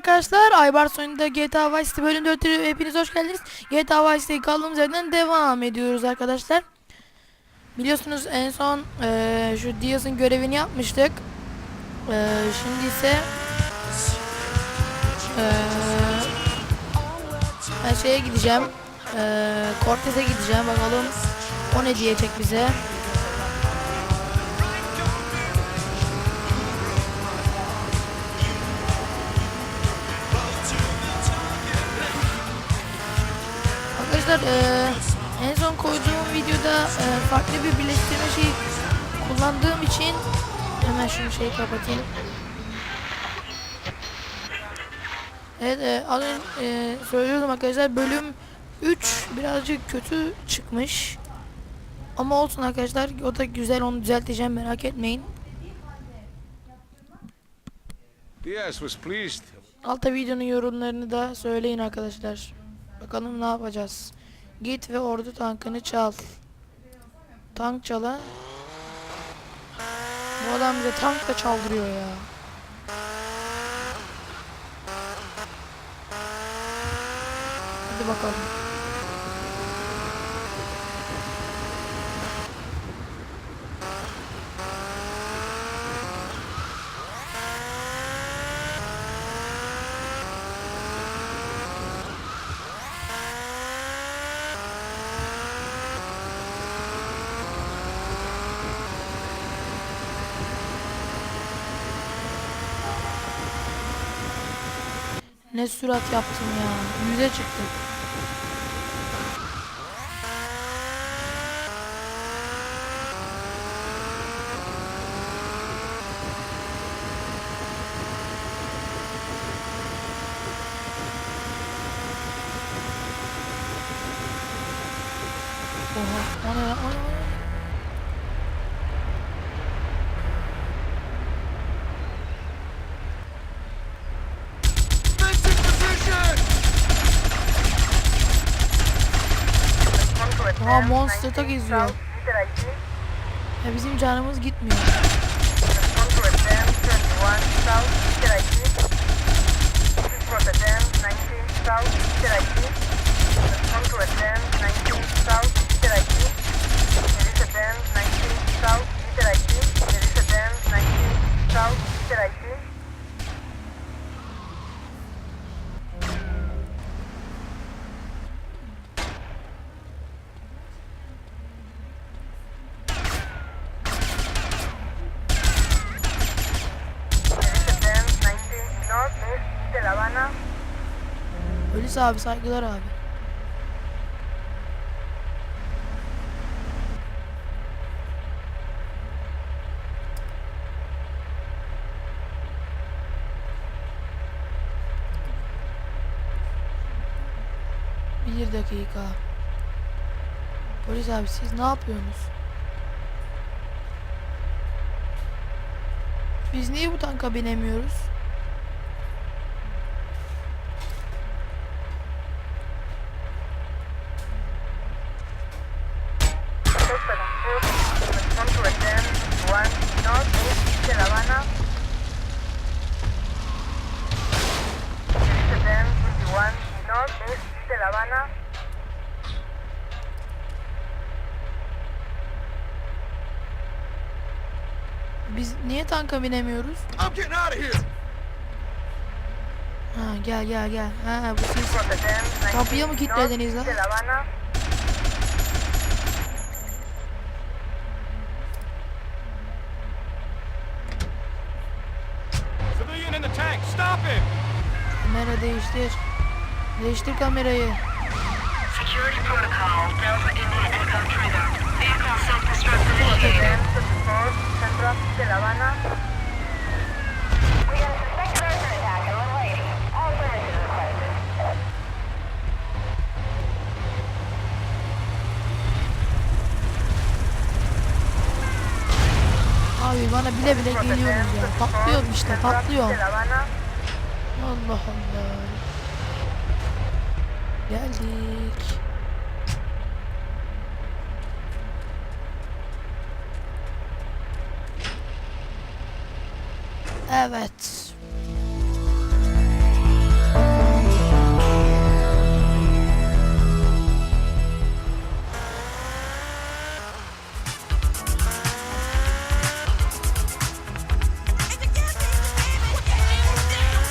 arkadaşlar. Aybars oyununda GTA Vice City bölüm 4'e hepiniz hoş geldiniz. GTA Vice City kaldığımız yerden devam ediyoruz arkadaşlar. Biliyorsunuz en son eee, şu Diaz'ın görevini yapmıştık. Eee, şimdi ise eee, ben şeye gideceğim. Eee Cortez'e gideceğim. Bakalım o ne diyecek bize. Arkadaşlar eee, en son koyduğum videoda eee, farklı bir birleştirme şeyi kullandığım için hemen şunu şeyi kapatayım. Evet eee, az önce söylüyordum arkadaşlar bölüm 3 birazcık kötü çıkmış. Ama olsun arkadaşlar o da güzel onu düzelteceğim merak etmeyin. Alta videonun yorumlarını da söyleyin arkadaşlar. Bakalım ne yapacağız. Git ve ordu tankını çal. Tank çala. Bu adam bize tank da çaldırıyor ya. Hadi bakalım. Ne sürat yaptım ya. Yüze çıktı. Oha, o ne ya? O ne, o ne? Oha monster tak geziyor. Ya bizim canımız gitmiyor. de La Habana, Polis abi saygılar abi. Bir dakika. Polis abi siz ne yapıyorsunuz? Biz niye bu tanka binemiyoruz? Habana. Biz niye tanka binemiyoruz? I'm getting out of here. Ha gel gel gel. Ha bu siz. Kapıyı mı 19 kilitlediniz lan? de La Habana. Civilian in the tank. Stop him. Kamera değiştir. Değiştir kamerayı. Security protocol, Delta India Echo Trigger. Vehicle self-destruct initiated. Return 24 central de La Habana. We got a suspected arson attack in Little Lady. All services requested. Abi bana bile bile geliyorsunuz ya. Patlıyorum işte patlıyorum. Allah Allah. Geldik. Evet.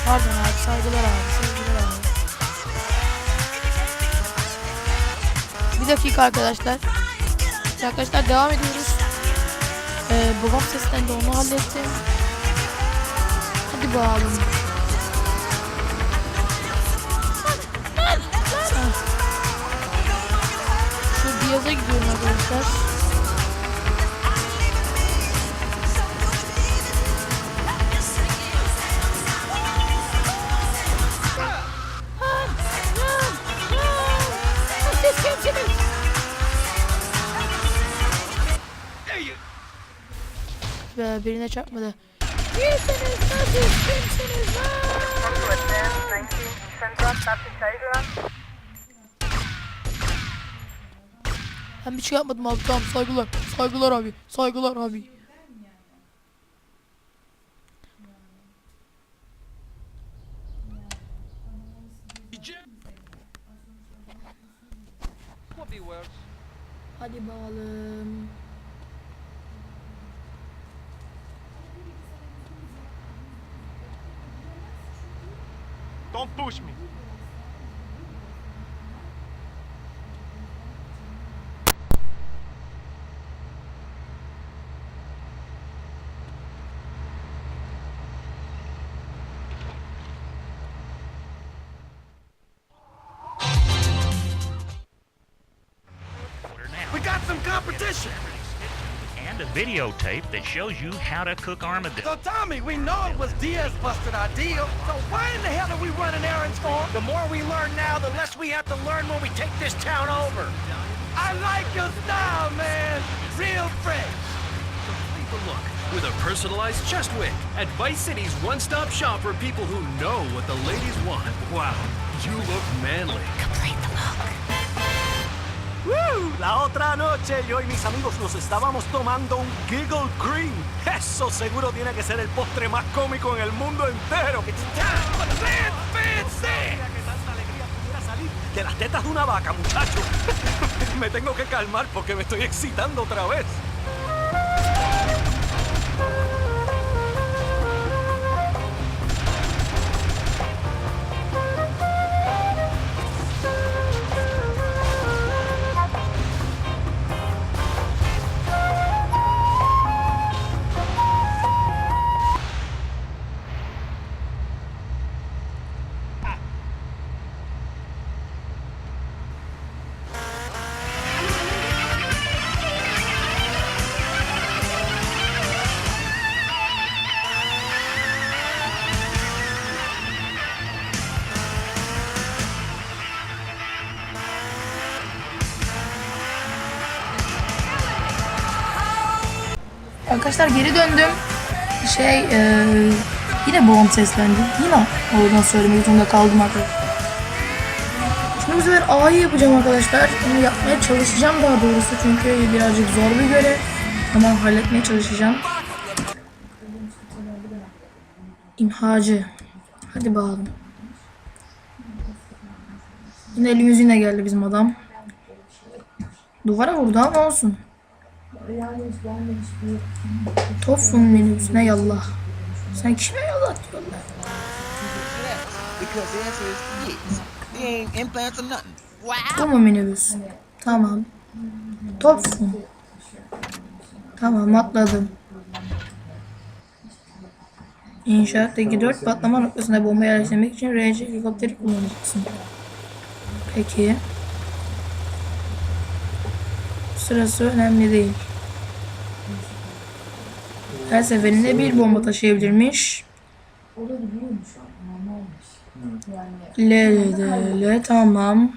Pardon abi saygılar abi. Dakika arkadaşlar. Arkadaşlar devam ediyoruz. Ee, babam seslendi onu hallettim. Hadi bakalım. Şu Diyaz'a gidiyorum arkadaşlar. Be birine çarpmadı. Kimsiniz? Nasıl kimsiniz lan? To advance 19 Central, taxi Island. Ben bir şey yapmadım abi tamam saygılar. Saygılar abi. Saygılar abi. Hadi bakalım. Don't push me. We got some competition. And a videotape that shows you how to cook armadillo. So Tommy, we know it was Diaz busted our deal. So why in the hell are we running errands for him? The more we learn now, the less we have to learn when we take this town over. I like your style, man. Real fresh. Complete a look with a personalized chest wig at Vice City's one-stop shop for people who know what the ladies want. Wow, you look manly. ¡Woo! La otra noche yo y mis amigos nos estábamos tomando un Giggle Cream. Eso seguro tiene que ser el postre más cómico en el mundo entero. De las tetas de una vaca, muchacho. me tengo que calmar porque me estoy excitando otra vez. Arkadaşlar geri döndüm. Şey eee, yine babam seslendi. Yine oradan söylemek zorunda kaldım arkadaşlar. Şimdi bu sefer A'yı yapacağım arkadaşlar. Bunu yapmaya çalışacağım daha doğrusu çünkü birazcık zor bir görev. Ama halletmeye çalışacağım. İmhacı. Hadi bakalım. Yine limuzine geldi bizim adam. Duvara vurdu ama olsun. Tofun minibüsüne yallah. Sen kime yallah diyorsun lan? Mu minibüs? Tamam. Tofun. Tamam atladım. İnşaattaki dört patlama noktasında bomba yerleştirmek için RC helikopteri kullanacaksın. Peki. Sırası önemli değil. Her seferinde bir bomba taşıyabilirmiş. L, L, L, tamam.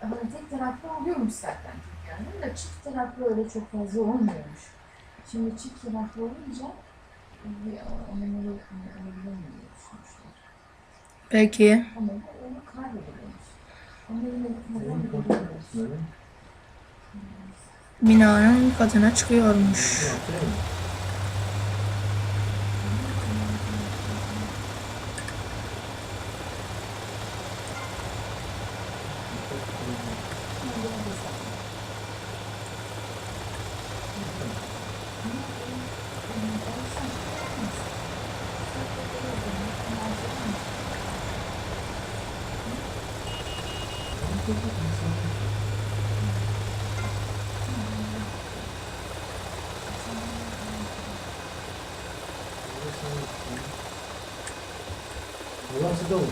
Hani tek taraflı oluyormuş zaten yani da çift taraflı öyle çok fazla olmuyormuş. Şimdi çift taraflı olunca bir onları alabiliyor düşünmüşler. Peki. Ama onu kaybediyormuş. Ama biliyormuş. Binanın katına çıkıyormuş. Burası da olur.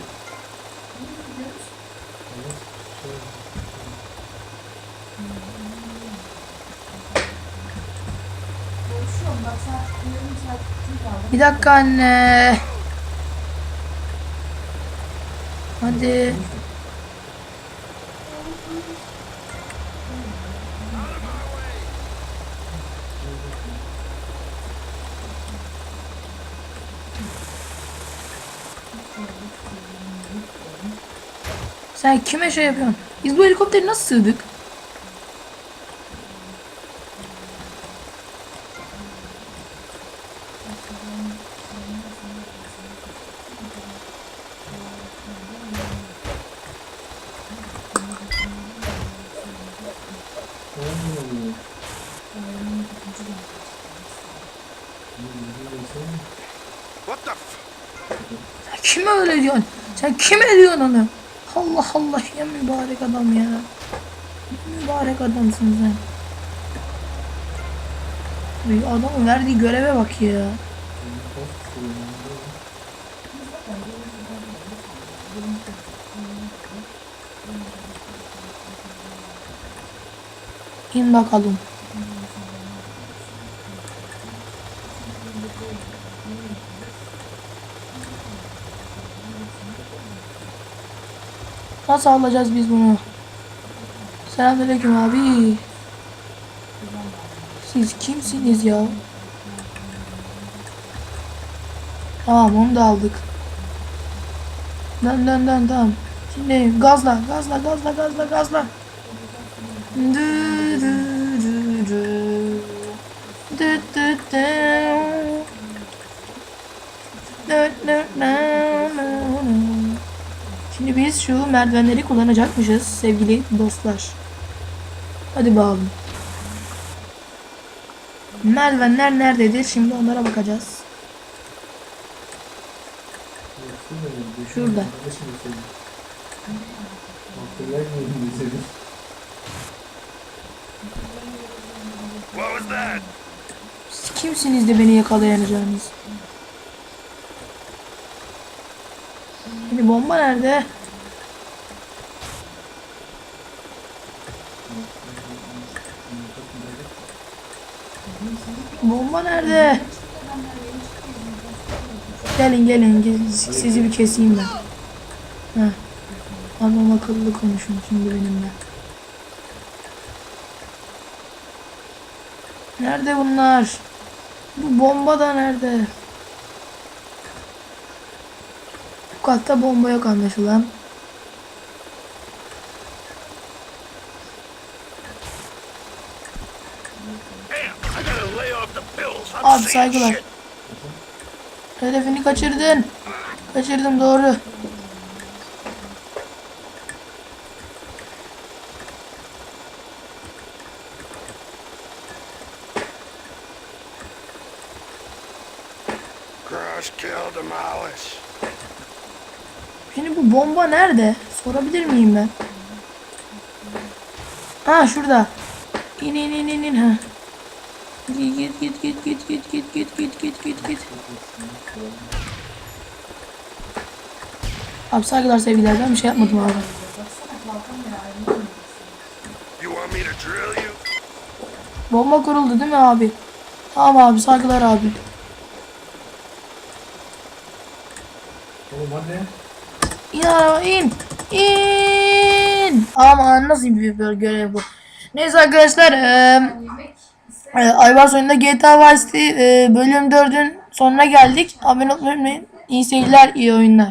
Bir dakika anne. Hadi. Sen kime şey yapıyorsun? Biz bu helikopteri nasıl sığdık? Sen kime öyle diyorsun? Sen kime diyorsun onu? Allah Allah ya mübarek adam ya. Mübarek adamsın sen. Adamın verdiği göreve bak ya. İn bakalım. Nasıl alacağız biz bunu? Selamünaleyküm abi. Siz kimsiniz ya? Tamam onu da aldık. Dön dön dön tamam. Şimdi gazla gazla gazla gazla gazla. Dü, şu merdivenleri kullanacakmışız sevgili dostlar. Hadi bakalım. Merdivenler nerededir? Şimdi onlara bakacağız. Şurada. Siz kimsiniz de beni yakalayacağınız? Şimdi bomba nerede? Bomba nerede? Gelin gelin sizi bir keseyim ben. Heh. Adam akıllı konuşun şimdi benimle. Nerede bunlar? Bu bomba da nerede? Bu katta bomba yok anlaşılan. Saygılar. Hedefini kaçırdın. Kaçırdım doğru. Şimdi bu bomba nerede? Sorabilir miyim ben? Ha şurada. İn in in in in ha. Git git git git git git git git git git git git. Abi saygılar sevgiler ben bir şey yapmadım abi. You want me to drill you? Bomba kuruldu değil mi abi? Tamam abi saygılar abi. Oğlum hadi. İn araba in. İn. Ama nasıl bir görev bu? Neyse arkadaşlar eee e, Aybars oyununda GTA Vice City e, bölüm 4'ün sonuna geldik. Abone olmayı unutmayın. İyi seyirler, iyi oyunlar.